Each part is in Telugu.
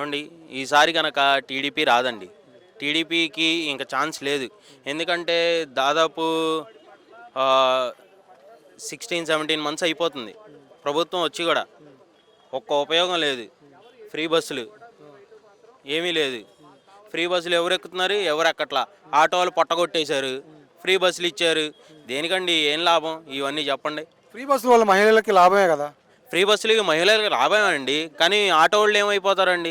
ఏమండి ఈసారి కనుక టీడీపీ రాదండి. టీడీపీకి ఇంకా ఛాన్స్ లేదు. ఎందుకంటే దాదాపు సిక్స్టీన్ సెవెంటీన్ మంత్స్ అయిపోతుంది. ప్రభుత్వం వచ్చి కూడా ఒక్క ఉపయోగం లేదు. ఫ్రీ బస్సులు ఏమీ లేదు. ఫ్రీ బస్సులు ఎవరు ఎక్కుతున్నారు? ఎవరు ఎక్కట్లా? ఆటో వాళ్ళు పొట్టగొట్టేశారు. ఫ్రీ బస్సులు ఇచ్చారు. దేనికండి? ఏం లాభం? ఇవన్నీ చెప్పండి. ఫ్రీ బస్సుల వల్ల మహిళలకి లాభమే కదా? ఫ్రీ బస్సులకి మహిళలకు లాభమేనండి. కానీ ఆటో వాళ్ళు ఏమైపోతారండి?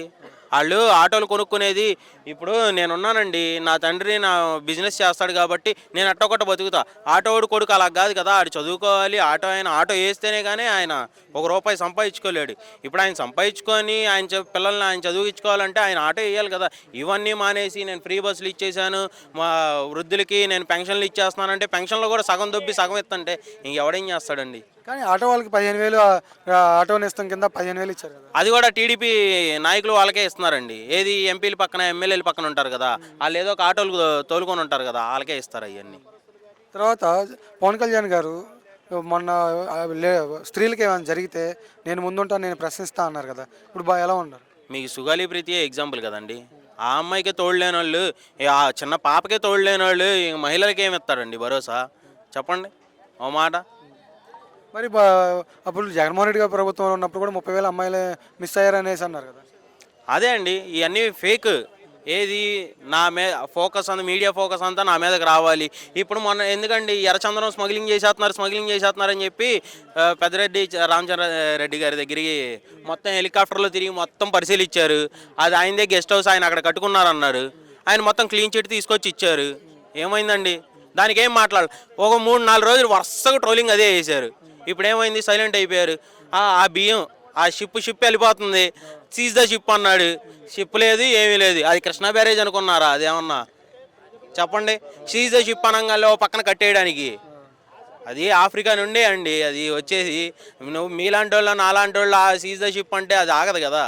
వాళ్ళు ఆటోలు కొనుక్కునేది. ఇప్పుడు నేనున్నానండి నా తండ్రి నా బిజినెస్ చేస్తాడు కాబట్టి నేను అట్టొకట బతుకుతా. ఆటోడు కొడుకు అలా కాదు కదా ఆడు చదువుకోవాలి ఆటో ఆయన ఆటో వేస్తేనే కానీ ఆయన ఒక రూపాయి సంపాదించుకోలేడు. ఇప్పుడు ఆయన సంపాదించుకొని ఆయన పిల్లల్ని ఆయన చదివించుకోవాలంటే ఆయన ఆటో వేయాలి కదా. ఇవన్నీ మానేసి నేను ఫ్రీ బస్సులు ఇచ్చేసాను మా వృద్ధులకి నేను పెన్షన్లు ఇచ్చేస్తున్నానంటే పెన్షన్లో కూడా సగం దొబ్బి సగం ఇస్తుంటే ఇంకెవడేం చేస్తాడండి? కానీ ఆటో వాళ్ళకి పదిహేను వేలు ఆటో నేస్తం కింద పదిహేను వేలు ఇచ్చారు కదా. అది కూడా టీడీపీ నాయకులు వాళ్ళకే ఇస్తున్నారండి. ఏది ఎంపీల పక్కన ఎమ్మెల్యేల పక్కన ఉంటారు కదా వాళ్ళు ఏదో ఒక ఆటోలు తోలుకొని ఉంటారు కదా వాళ్ళకే ఇస్తారు అవన్నీ. తర్వాత పవన్ కళ్యాణ్ గారు మొన్న స్త్రీలకి ఏమైనా జరిగితే నేను ముందుంటా నేను ప్రశ్నిస్తా అన్నారు కదా. ఇప్పుడు బా ఎలా ఉన్నారు? మీకు సుగాలి ప్రీతియే ఎగ్జాంపుల్ కదండి. ఆ అమ్మాయికే తోడులేని వాళ్ళు ఆ చిన్న పాపకే తోడులేని వాళ్ళు మహిళలకి ఏమి ఇస్తారండి భరోసా? చెప్పండి. ఓ మాట. మరి అప్పుడు జగన్మోహన్ రెడ్డి గారు ప్రభుత్వంలో ఉన్నప్పుడు కూడా ముప్పై వేల అమ్మాయిలే మిస్ అయ్యారు అనేసి అన్నారు కదా. అదే అండి ఇవన్నీ ఫేక్ ఏది నా మీద ఫోకస్ అంతా మీడియా ఫోకస్ అంతా నా మీదకి రావాలి. ఇప్పుడు మొన్న ఎందుకండి ఎర్రచందనం స్మగ్లింగ్ చేసేస్తున్నారు స్మగ్లింగ్ చేసేస్తున్నారు అని చెప్పి పెద్దరెడ్డి రామచంద్ర రెడ్డి గారి దగ్గరికి మొత్తం హెలికాప్టర్లో తిరిగి మొత్తం పరిశీలించారు అది ఆయనదే గెస్ట్ హౌస్ ఆయన అక్కడ కట్టుకున్నారన్నారు. ఆయన మొత్తం క్లీన్ చిట్ తీసుకొచ్చి ఇచ్చారు. ఏమైందండి? దానికి ఏం మాట్లాడాలి? ఒక మూడు నాలుగు రోజులు వరుసగా ట్రోలింగ్ అదే చేశారు. ఇప్పుడు ఏమైంది సైలెంట్ అయిపోయారు. ఆ బియ్యం ఆ షిప్ షిప్ వెళ్ళిపోతుంది. సీజ్ ద షిప్ అన్నాడు. షిప్ లేదు ఏమీ లేదు. అది కృష్ణా బ్యారేజ్ అనుకున్నారా? అదేమన్నా? చెప్పండి. సీజ్ ద షిప్ అనగానే ఓ పక్కన కట్టేయడానికి. అది ఆఫ్రికా నుండే అండి. అది వచ్చేసి నువ్వు మీలాంటి వాళ్ళు నాలాంటి వాళ్ళు ఆ సీజ్ ద షిప్ అంటే అది ఆగదు కదా.